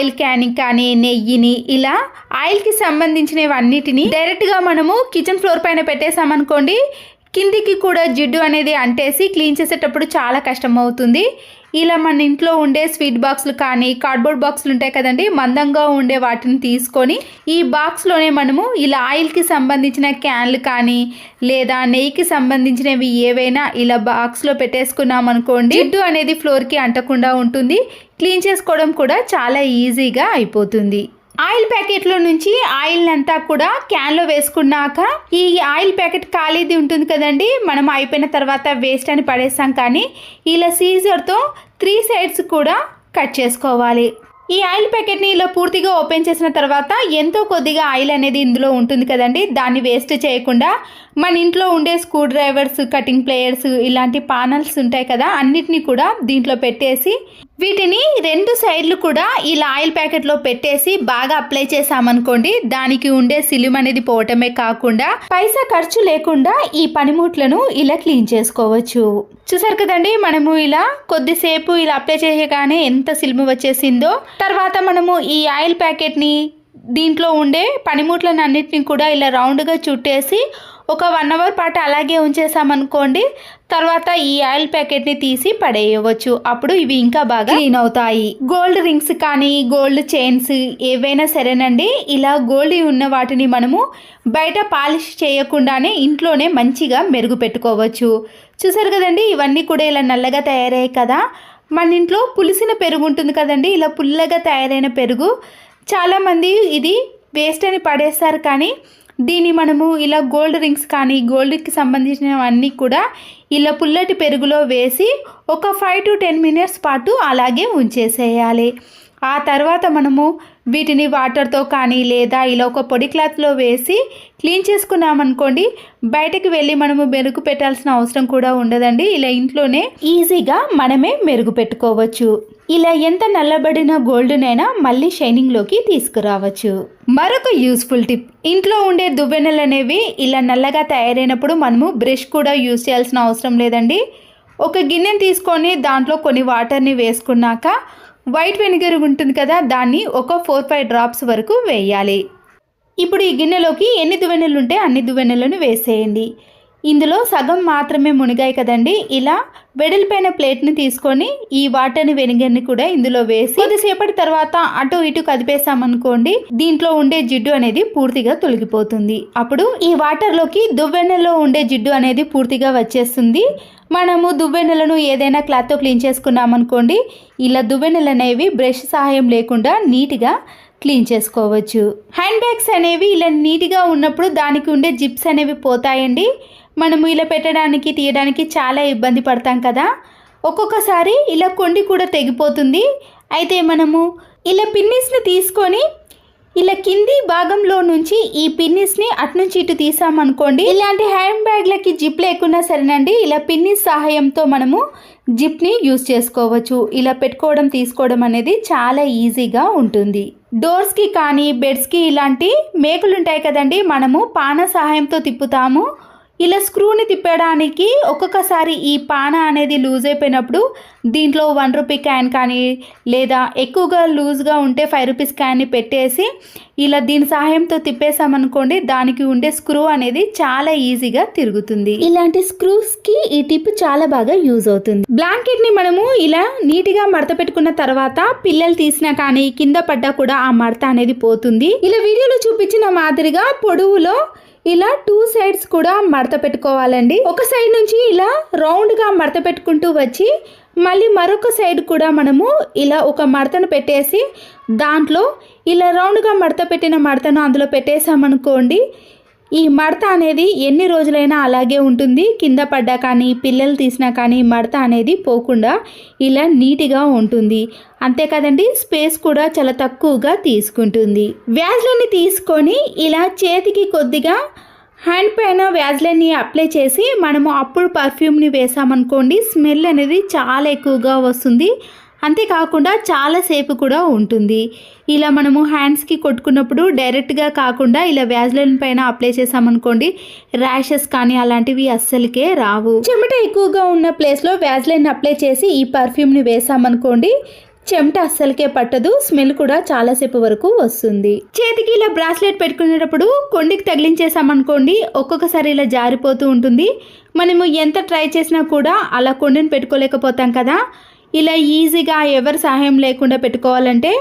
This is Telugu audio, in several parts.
ఆయిల్ క్యానింగ్ కానీ నెయ్యిని ఇలా ఆయిల్కి సంబంధించినవన్నిటిని డైరెక్ట్గా మనము కిచెన్ ఫ్లోర్ పైన పెట్టేసామనుకోండి కిందికి కూడా జిడ్డు అనేది అంటేసి క్లీన్ చేసేటప్పుడు చాలా కష్టం అవుతుంది ఇలా మన ఇంట్లో ఉండే స్వీట్ బాక్సులు కానీ కార్డ్బోర్డ్ బాక్సులు ఉంటాయి కదండి మందంగా ఉండే వాటిని తీసుకొని ఈ బాక్స్లోనే మనము ఇలా ఆయిల్కి సంబంధించిన క్యాన్లు కానీ లేదా నెయ్యికి సంబంధించినవి ఏవైనా ఇలా బాక్స్లో పెట్టేసుకున్నాం అనుకోండి జిడ్డు అనేది ఫ్లోర్కి అంటకుండా ఉంటుంది. క్లీన్ చేసుకోవడం కూడా చాలా ఈజీగా అయిపోతుంది. ఆయిల్ ప్యాకెట్లో నుంచి ఆయిల్ అంతా కూడా క్యాన్లో వేసుకున్నాక ఈ ఆయిల్ ప్యాకెట్ ఖాళీది ఉంటుంది కదండి మనం అయిపోయిన తర్వాత వేస్ట్ అని పడేస్తాం కానీ ఇలా సీజర్తో త్రీ సైడ్స్ కూడా కట్ చేసుకోవాలి. ఈ ఆయిల్ ప్యాకెట్ని ఇలా పూర్తిగా ఓపెన్ చేసిన తర్వాత ఎంతో కొద్దిగా ఆయిల్ అనేది ఇందులో ఉంటుంది కదండి దాన్ని వేస్ట్ చేయకుండా మన ఇంట్లో ఉండే స్క్రూ డ్రైవర్స్ కటింగ్ ప్లేయర్స్ ఇలాంటి పానల్స్ ఉంటాయి కదా అన్నిటినీ కూడా దీంట్లో పెట్టేసి వీటిని రెండు సైడ్లు కూడా ఇలా ఆయిల్ ప్యాకెట్లో పెట్టేసి బాగా అప్లై చేసామనుకోండి దానికి ఉండే సిలిం అనేది పోవటమే కాకుండా పైసా ఖర్చు లేకుండా ఈ పనిముట్లను ఇలా క్లీన్ చేసుకోవచ్చు. చూసారు కదండి మనము ఇలా కొద్దిసేపు ఇలా అప్లై చేయగానే ఎంత సిలిము వచ్చేసిందో తర్వాత మనము ఈ ఆయిల్ ప్యాకెట్ని దీంట్లో ఉండే పనిముట్లను అన్నిటిని కూడా ఇలా రౌండ్గా చుట్టేసి ఒక వన్ అవర్ పాటు అలాగే ఉంచేసామనుకోండి తర్వాత ఈ ఆయిల్ ప్యాకెట్ని తీసి పడేయవచ్చు. అప్పుడు ఇవి ఇంకా బాగా క్లీన్ అవుతాయి. గోల్డ్ రింగ్స్ కానీ గోల్డ్ చైన్స్ ఏవైనా సరేనండి. ఇలా గోల్డ్ ఉన్న వాటిని మనము బయట పాలిష్ చేయకుండానే ఇంట్లోనే మంచిగా మెరుగు పెట్టుకోవచ్చు. చూసారు కదండి ఇవన్నీ కూడా ఇలా నల్లగా తయారయ్యాయి కదా. మన ఇంట్లో పులిసిన పెరుగు ఉంటుంది కదండి ఇలా పుల్లగా తయారైన పెరుగు. చాలామంది ఇది వేస్ట్ అని పడేస్తారు కానీ దీన్ని మనము ఇలా గోల్డ్ రింగ్స్ కానీ గోల్డ్కి సంబంధించినవన్నీ కూడా ఇలా పుల్లటి పెరుగులో వేసి ఒక ఫైవ్ టు టెన్ మినిట్స్ పాటు అలాగే ఉంచేసేయాలి. ఆ తర్వాత మనము వీటిని వాటర్తో కానీ లేదా ఇలా ఒక పొడి క్లాత్లో వేసి క్లీన్ చేసుకున్నామనుకోండి బయటకు వెళ్ళి మనము మెరుగు పెట్టాల్సిన అవసరం కూడా ఉండదండి. ఇలా ఇంట్లోనే ఈజీగా మనమే మెరుగు పెట్టుకోవచ్చు. ఇలా ఎంత నల్లబడిన గోల్డ్నైనా మళ్ళీ షైనింగ్లోకి తీసుకురావచ్చు. మరొక యూస్ఫుల్ టిప్ ఇంట్లో ఉండే దువ్వెనలు అనేవి ఇలా నల్లగా తయారైనప్పుడు మనము బ్రష్ కూడా యూజ్ చేయాల్సిన అవసరం లేదండి. ఒక గిన్నెని తీసుకొని దాంట్లో కొన్ని వాటర్ని వేసుకున్నాక వైట్ వెనిగర్ ఉంటుంది కదా దాన్ని ఒక ఫోర్ ఫైవ్ డ్రాప్స్ వరకు వేయాలి. ఇప్పుడు ఈ గిన్నెలోకి ఎన్ని దువ్వెనలు ఉంటే అన్ని దువ్వెనలను వేసేయండి. ఇందులో సగం మాత్రమే మునిగాయి కదండి ఇలా వెడల్పైన ప్లేట్ని తీసుకొని ఈ వాటర్ని వెనిగర్ని కూడా ఇందులో వేసి కొద్దిసేపటి తర్వాత అటు ఇటు కదిపేసామనుకోండి దీంట్లో ఉండే జిడ్డు అనేది పూర్తిగా తొలగిపోతుంది. అప్పుడు ఈ వాటర్లోకి దువ్వెన్నెలో ఉండే జిడ్డు అనేది పూర్తిగా వచ్చేస్తుంది. మనము దువ్వెనలను ఏదైనా క్లాత్తో క్లీన్ చేసుకున్నామనుకోండి ఇలా దువ్వెనలు అనేవి బ్రష్ సహాయం లేకుండా నీట్గా క్లీన్ చేసుకోవచ్చు. హ్యాండ్ బ్యాగ్స్ అనేవి ఇలా నీట్గా ఉన్నప్పుడు దానికి ఉండే జిప్స్ అనేవి పోతాయండి. మనము ఇలా పెట్టడానికి తీయడానికి చాలా ఇబ్బంది పడతాం కదా. ఒక్కొక్కసారి ఇలా కొండి కూడా తెగిపోతుంది. అయితే మనము ఇలా పిన్నిస్ని తీసుకొని ఇలా కింది భాగంలో నుంచి ఈ పిన్నిస్ని అట్నుంచి ఇటు తీసామనుకోండి. ఇలాంటి హ్యాండ్ బ్యాగ్లకి జిప్ లేకున్నా సరేనండి ఇలా పిన్నిస్ సహాయంతో మనము జిప్ని యూస్ చేసుకోవచ్చు. ఇలా పెట్టుకోవడం తీసుకోవడం అనేది చాలా ఈజీగా ఉంటుంది. డోర్స్కి కానీ బెడ్స్కి ఇలాంటి మేకులు ఉంటాయి కదండి మనము పాన సహాయంతో తిప్పుతాము. ఇలా స్క్రూని తిప్పడానికి ఒక్కొక్కసారి ఈ పాన అనేది లూజ్ అయిపోయినప్పుడు దీంట్లో వన్ రూపీ క్యాన్ కానీ లేదా ఎక్కువగా లూజ్గా ఉంటే ఫైవ్ రూపీస్ క్యాన్ని పెట్టేసి ఇలా దీని సహాయంతో తిప్పేసామనుకోండి దానికి ఉండే స్క్రూ అనేది చాలా ఈజీగా తిరుగుతుంది. ఇలాంటి స్క్రూస్కి ఈ టిప్ చాలా బాగా యూజ్ అవుతుంది. బ్లాంకెట్ని మనము ఇలా నీట్గా మడత పెట్టుకున్న తర్వాత పిల్లలు తీసినా కానీ కింద పడ్డా కూడా ఆ మడత అనేది పోతుంది. ఇలా వీడియోలో చూపించిన మాదిరిగా పొడవులో ఇలా టూ సైడ్స్ కూడా మడత పెట్టుకోవాలండి. ఒక సైడ్ నుంచి ఇలా రౌండ్గా మడత పెట్టుకుంటూ వచ్చి మళ్ళీ మరొక సైడ్ కూడా మనము ఇలా ఒక మడతను పెట్టేసి దాంట్లో ఇలా రౌండ్గా మడత పెట్టిన మడతను అందులో పెట్టేసామనుకోండి ఈ మడత అనేది ఎన్ని రోజులైనా అలాగే ఉంటుంది. కింద పడ్డా కానీ పిల్లలు తీసినా కానీ మడత అనేది పోకుండా ఇలా నీట్గా ఉంటుంది. అంతే కదండి? స్పేస్ కూడా చాలా తక్కువగా తీసుకుంటుంది. వ్యాజ్లని తీసుకొని ఇలా చేతికి కొద్దిగా హ్యాండ్ పైన వ్యాజ్లని అప్లై చేసి మనము అప్పుడు పర్ఫ్యూమ్ని వేసామనుకోండి స్మెల్ అనేది చాలా ఎక్కువగా వస్తుంది. అంతేకాకుండా చాలాసేపు కూడా ఉంటుంది. ఇలా మనము హ్యాండ్స్కి కొట్టుకున్నప్పుడు డైరెక్ట్గా కాకుండా ఇలా వ్యాజ్లైన్ పైన అప్లై చేసామనుకోండి ర్యాషెస్ కానీ అలాంటివి అస్సలకే రావు. చెమట ఎక్కువగా ఉన్న ప్లేస్లో వ్యాజ్లైన్ అప్లై చేసి ఈ పర్ఫ్యూమ్ని వేసామనుకోండి చెమట అస్సలకే పట్టదు స్మెల్ కూడా చాలాసేపు వరకు వస్తుంది. చేతికి ఇలా బ్రాస్లెట్ పెట్టుకునేటప్పుడు కొండికి తగిలించేసామనుకోండి ఒక్కొక్కసారి ఇలా జారిపోతూ ఉంటుంది. మనము ఎంత ట్రై చేసినా కూడా అలా కొండని పెట్టుకోలేకపోతాం కదా ఇలా ఈజీగా ఎవరి సహాయం లేకుండా పెట్టుకోవాలంటే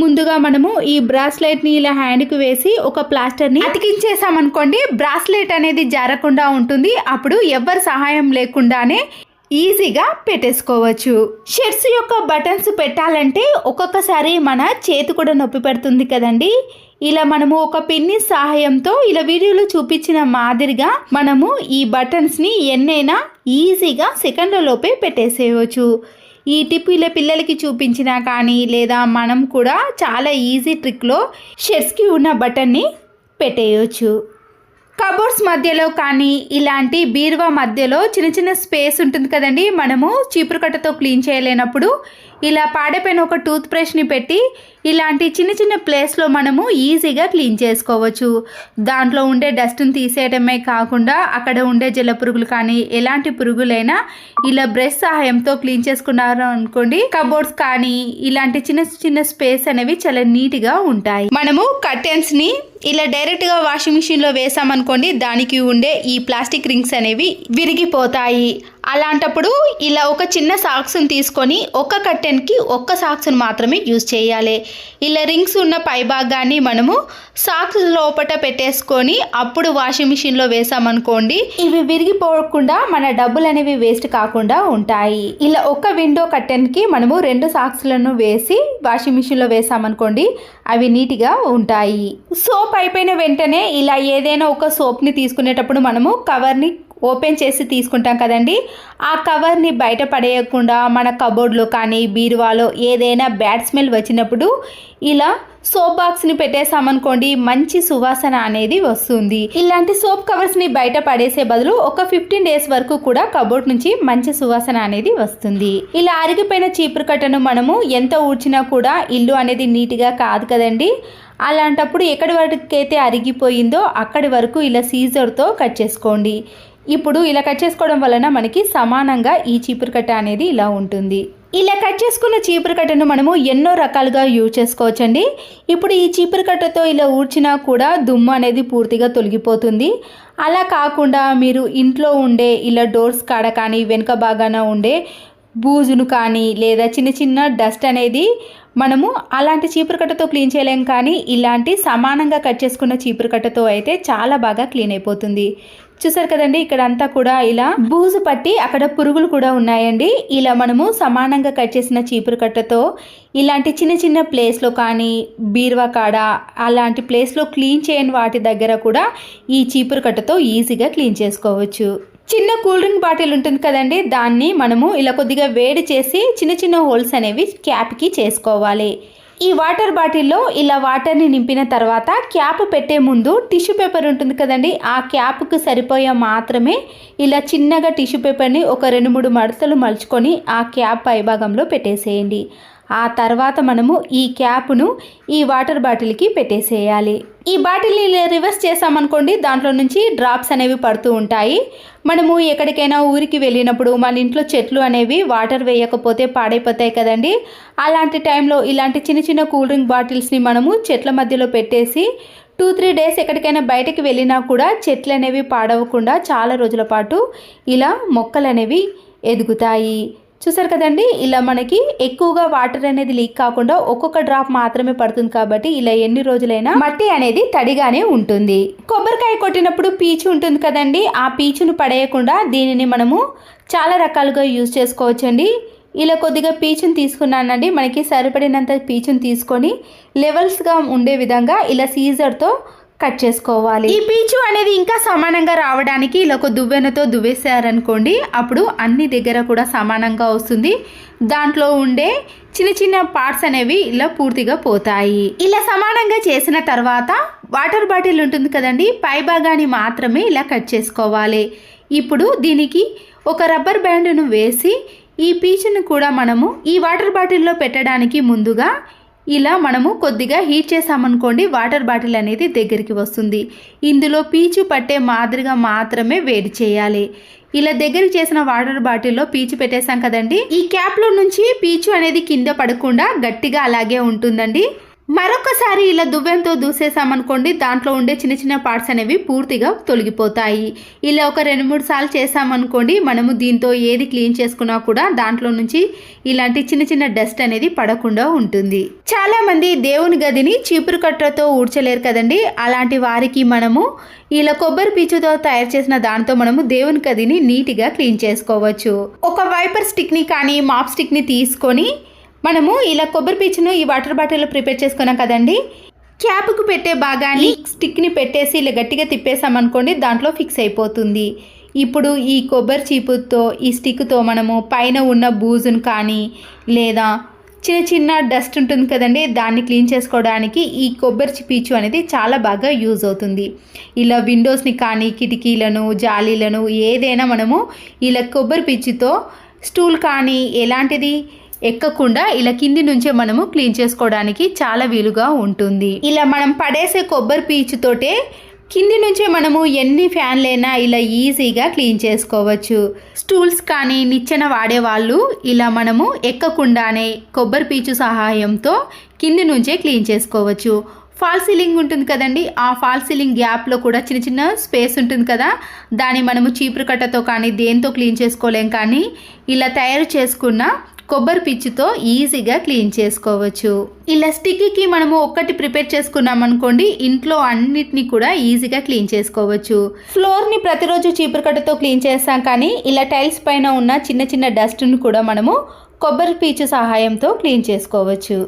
ముందుగా మనము ఈ బ్రాస్లెట్ని ఇలా హ్యాండ్కి వేసి ఒక ప్లాస్టర్ని అతికించేసామనుకోండి బ్రాస్లెట్ అనేది జారకుండా ఉంటుంది. అప్పుడు ఎవరి సహాయం లేకుండానే ఈజీగా పెట్టేసుకోవచ్చు. షర్ట్స్ యొక్క బటన్స్ పెట్టాలంటే ఒక్కొక్కసారి మన చేతి కూడా నొప్పి పెడుతుంది కదండి. ఇలా మనము ఒక పిన్ని సహాయంతో ఇలా వీడియోలో చూపించిన మాదిరిగా మనము ఈ బటన్స్ని ఎన్నైనా ఈజీగా సెకండ్లలోపే పెట్టేసేయవచ్చు. ఈ టిప్ ఇలా పిల్లలకి చూపించినా కానీ లేదా మనం కూడా చాలా ఈజీ ట్రిక్లో షర్ట్స్కి ఉన్న బటన్ని పెట్టేయచ్చు. కబోర్డ్స్ మధ్యలో కానీ ఇలాంటి బీరువా మధ్యలో చిన్న చిన్న స్పేస్ ఉంటుంది కదండి మనము చీపురు కట్టతో క్లీన్ చేయలేనప్పుడు ఇలా పాడైపోయిన ఒక టూత్ బ్రష్ని పెట్టి ఇలాంటి చిన్న చిన్న ప్లేస్లో మనము ఈజీగా క్లీన్ చేసుకోవచ్చు. దాంట్లో ఉండే డస్ట్ని తీసేయడమే కాకుండా అక్కడ ఉండే జల పురుగులు కానీ ఎలాంటి పురుగులైనా ఇలా బ్రష్ సహాయంతో క్లీన్ చేసుకున్నారు అనుకోండి కబోర్డ్స్ కానీ ఇలాంటి చిన్న చిన్న స్పేస్ అనేవి చాలా నీట్గా ఉంటాయి. మనము కర్టెన్స్ని ఇలా డైరెక్ట్గా వాషింగ్ మిషన్లో వేసామనుకోండి దానికి ఉండే ఈ ప్లాస్టిక్ రింగ్స్ అనేవి విరిగిపోతాయి. అలాంటప్పుడు ఇలా ఒక చిన్న సాక్స్ని తీసుకొని ఒక కట్టెన్కి ఒక్క సాక్స్ని మాత్రమే యూజ్ చేయాలి. ఇలా రింగ్స్ ఉన్న పై భాగాన్ని మనము సాక్స్ లోపట పెట్టేసుకొని అప్పుడు వాషింగ్ మిషన్లో వేసామనుకోండి ఇవి విరిగిపోకుండా మన డబ్బులు అనేవి వేస్ట్ కాకుండా ఉంటాయి. ఇలా ఒక విండో కట్టెన్కి మనము రెండు సాక్స్లను వేసి వాషింగ్ మిషన్లో వేసామనుకోండి అవి నీట్గా ఉంటాయి. సోప్ అయిపోయిన వెంటనే ఇలా ఏదైనా ఒక సోప్ని తీసుకునేటప్పుడు మనము కవర్ని ఓపెన్ చేసి తీసుకుంటాం కదండి. ఆ కవర్ని బయట పడేయకుండా మన కబోర్డ్లో కానీ బీరువాలో ఏదైనా బ్యాడ్ స్మెల్ వచ్చినప్పుడు ఇలా సోప్ బాక్స్ని పెట్టేసామనుకోండి మంచి సువాసన అనేది వస్తుంది. ఇలాంటి సోప్ కవర్స్ని బయట పడేసే బదులు ఒక ఫిఫ్టీన్ డేస్ వరకు కూడా కబోర్డ్ నుంచి మంచి సువాసన అనేది వస్తుంది. ఇలా అరిగిపోయిన చీపురు కట్టను మనము ఎంత ఊడ్చినా కూడా ఇల్లు అనేది నీట్గా కాదు కదండి. అలాంటప్పుడు ఎక్కడి వరకు అయితే అరిగిపోయిందో అక్కడి వరకు ఇలా సీజర్తో కట్ చేసుకోండి. ఇప్పుడు ఇలా కట్ చేసుకోవడం వలన మనకి సమానంగా ఈ చీపురు కట్ట అనేది ఇలా ఉంటుంది. ఇలా కట్ చేసుకున్న చీపురు కట్టను మనము ఎన్నో రకాలుగా యూజ్ చేసుకోవచ్చండి. ఇప్పుడు ఈ చీపురు కట్టతో ఇలా ఊడ్చినా కూడా దుమ్ము అనేది పూర్తిగా తొలగిపోతుంది. అలా కాకుండా మీరు ఇంట్లో ఉండే ఇలా డోర్స్ కాడ కానీ వెనుక బాగాన ఉండే బూజును కానీ లేదా చిన్న చిన్న డస్ట్ అనేది మనము అలాంటి చీపురు కట్టతో క్లీన్ చేయలేం కానీ ఇలాంటి సమానంగా కట్ చేసుకున్న చీపురు కట్టతో అయితే చాలా బాగా క్లీన్ అయిపోతుంది. చూసారు కదండి ఇక్కడ అంతా కూడా ఇలా బూజు పట్టి అక్కడ పురుగులు కూడా ఉన్నాయండి. ఇలా మనము సమానంగా కట్ చేసిన చీపురు కట్టతో ఇలాంటి చిన్న చిన్న ప్లేస్లో కానీ బీరువా కాడ అలాంటి ప్లేస్లో క్లీన్ చేయని వాటి దగ్గర కూడా ఈ చీపురు కట్టతో ఈజీగా క్లీన్ చేసుకోవచ్చు. చిన్న కూల్ డ్రింక్ బాటిల్ ఉంటుంది కదండి దాన్ని మనము ఇలా కొద్దిగా వేడి చేసి చిన్న చిన్న హోల్స్ అనేవి క్యాప్కి చేసుకోవాలి. ఈ వాటర్ బాటిల్లో ఇలా వాటర్ని నింపిన తర్వాత క్యాప్ పెట్టే ముందు టిష్యూ పేపర్ ఉంటుంది కదండి ఆ క్యాప్కు సరిపోయే మాత్రమే ఇలా చిన్నగా టిష్యూ పేపర్ని ఒక రెండు మూడు మడతలు మలుచుకొని ఆ క్యాప్ పైభాగంలో పెట్టేసేయండి. ఆ తర్వాత మనము ఈ క్యాప్ను ఈ వాటర్ బాటిల్కి పెట్టేసేయాలి. ఈ బాటిల్ని రివర్స్ చేసామనుకోండి దాంట్లో నుంచి డ్రాప్స్ అనేవి పడుతూ ఉంటాయి. మనము ఎక్కడికైనా ఊరికి వెళ్ళినప్పుడు మన ఇంట్లో చెట్లు అనేవి వాటర్ వేయకపోతే పాడైపోతాయి కదండి. అలాంటి టైంలో ఇలాంటి చిన్న చిన్న కూల్ డ్రింక్ బాటిల్స్ని మనము చెట్ల మధ్యలో పెట్టేసి టూ త్రీ డేస్ ఎక్కడికైనా బయటకు వెళ్ళినా కూడా చెట్లు అనేవి పాడవకుండా చాలా రోజుల పాటు ఇలా మొక్కలు అనేవి ఎదుగుతాయి. చూసారు కదండి? ఇలా మనకి ఎక్కువగా వాటర్ అనేది లీక్ కాకుండా ఒక్కొక్క డ్రాప్ మాత్రమే పడుతుంది కాబట్టి ఇలా ఎన్ని రోజులైనా మట్టి అనేది తడిగానే ఉంటుంది. కొబ్బరికాయ కొట్టినప్పుడు పీచు ఉంటుంది కదండి? ఆ పీచును పడేయకుండా దీనిని మనము చాలా రకాలుగా యూజ్ చేసుకోవచ్చండి. ఇలా కొద్దిగా పీచుని తీసుకున్నానండి. మనకి సరిపడినంత పీచుని తీసుకొని లెవెల్స్గా ఉండే విధంగా ఇలా సీజర్తో కట్ చేసుకోవాలి. ఈ పీచు అనేది ఇంకా సమానంగా రావడానికి ఇలా ఒక దువ్వెనతో దువ్వేసారనుకోండి అప్పుడు అన్ని దగ్గర కూడా సమానంగా వస్తుంది. దాంట్లో ఉండే చిన్న చిన్న పార్ట్స్ అనేవి ఇలా పూర్తిగా పోతాయి. ఇలా సమానంగా చేసిన తర్వాత వాటర్ బాటిల్ ఉంటుంది కదండి పై భాగాన్ని మాత్రమే ఇలా కట్ చేసుకోవాలి. ఇప్పుడు దీనికి ఒక రబ్బర్ బ్యాండ్ను వేసి ఈ పీచును కూడా మనము ఈ వాటర్ బాటిల్లో పెట్టడానికి ముందుగా ఇలా మనము కొద్దిగా హీట్ చేసామనుకోండి వాటర్ బాటిల్ అనేది దగ్గరికి వస్తుంది. ఇందులో పీచు పట్టే మాదిరిగా మాత్రమే వేడి చేయాలి. ఇలా దగ్గరికి చేసిన వాటర్ బాటిల్లో పీచు పెట్టేశాం కదండి. ఈ క్యాప్లో నుంచి పీచు అనేది కింద పడకుండా గట్టిగా అలాగే ఉంటుందండి. మరొకసారి ఇలా దువ్వెంతో దూసేసామనుకోండి దాంట్లో ఉండే చిన్న చిన్న పార్ట్స్ అనేవి పూర్తిగా తొలగిపోతాయి. ఇలా ఒక రెండు మూడు సార్లు చేసామనుకోండి మనము దీంతో ఏది క్లీన్ చేసుకున్నా కూడా దాంట్లో నుంచి ఇలాంటి చిన్న చిన్న డస్ట్ అనేది పడకుండా ఉంటుంది. చాలా మంది దేవుని గదిని చీపురు కట్టతో ఊడ్చలేరు కదండి. అలాంటి వారికి మనము ఇలా కొబ్బరి పీచుతో తయారు చేసిన దాంతో మనము దేవుని గదిని నీట్గా క్లీన్ చేసుకోవచ్చు. ఒక వైపర్ స్టిక్ని కానీ మాప్ స్టిక్ని తీసుకొని మనము ఇలా కొబ్బరి పీచును ఈ వాటర్ బాటిల్లో ప్రిపేర్ చేసుకున్నాం కదండి. క్యాప్కు పెట్టే భాగాన్ని స్టిక్ని పెట్టేసి ఇలా గట్టిగా తిప్పేసామనుకోండి దాంట్లో ఫిక్స్ అయిపోతుంది. ఇప్పుడు ఈ కొబ్బరి చీపుతో ఈ స్టిక్తో మనము పైన ఉన్న బూజును కానీ లేదా చిన్న చిన్న డస్ట్ ఉంటుంది కదండి దాన్ని క్లీన్ చేసుకోవడానికి ఈ కొబ్బరి పీచు అనేది చాలా బాగా యూజ్ అవుతుంది. ఇలా విండోస్ని కానీ కిటికీలను జాలీలను ఏదైనా మనము ఇలా కొబ్బరి పీచుతో స్టూల్ కానీ ఎలాంటిది ఎక్కకుండా ఇలా కింది నుంచే మనము క్లీన్ చేసుకోవడానికి చాలా వీలుగా ఉంటుంది. ఇలా మనం పడేసే కొబ్బరి పీచుతోటే కింది నుంచే మనము ఎన్ని ఫ్యాన్లైనా ఇలా ఈజీగా క్లీన్ చేసుకోవచ్చు. స్టూల్స్ కానీ నిచ్చెన వాడేవాళ్ళు ఇలా మనము ఎక్కకుండానే కొబ్బరి పీచు సహాయంతో కింది నుంచే క్లీన్ చేసుకోవచ్చు. ఫాల్ సీలింగ్ ఉంటుంది కదండి ఆ ఫాల్ సీలింగ్ గ్యాప్లో కూడా చిన్న చిన్న స్పేస్ ఉంటుంది కదా దాన్ని మనము చీపురు కట్టతో కానీ దేంతో క్లీన్ చేసుకోలేం కానీ ఇలా తయారు చేసుకున్న కొబ్బరి పిచ్చుతో ఈజీగా క్లీన్ చేసుకోవచ్చు. ఇలా స్టిక్కి మనము ఒక్కటి ప్రిపేర్ చేసుకున్నాం అనుకోండి ఇంట్లో అన్నిటిని కూడా ఈజీగా క్లీన్ చేసుకోవచ్చు. ఫ్లోర్ని ప్రతిరోజు చీపురు కట్టతో క్లీన్ చేస్తాం కానీ ఇలా టైల్స్ పైన ఉన్న చిన్న చిన్న డస్ట్ను కూడా మనము కొబ్బరి పీచు సహాయంతో క్లీన్ చేసుకోవచ్చు.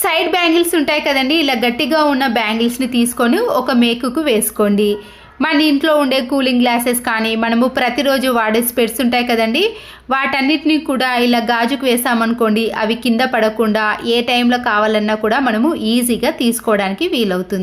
సైడ్ బ్యాంగిల్స్ ఉంటాయి కదండి ఇలా గట్టిగా ఉన్న బ్యాంగిల్స్ని తీసుకొని ఒక మేకుకు వేసుకోండి. మన ఇంట్లో ఉండే కూలింగ్ గ్లాసెస్ కానీ మనము ప్రతిరోజు వాడే స్పెట్స్ ఉంటాయి కదండి. వాటన్నిటిని కూడా ఇలా గాజుకు వేసామనుకోండి అవి కింద పడకుండా ఏ టైంలో కావాలన్నా కూడా మనము ఈజీగా తీసుకోవడానికి వీలవుతుంది.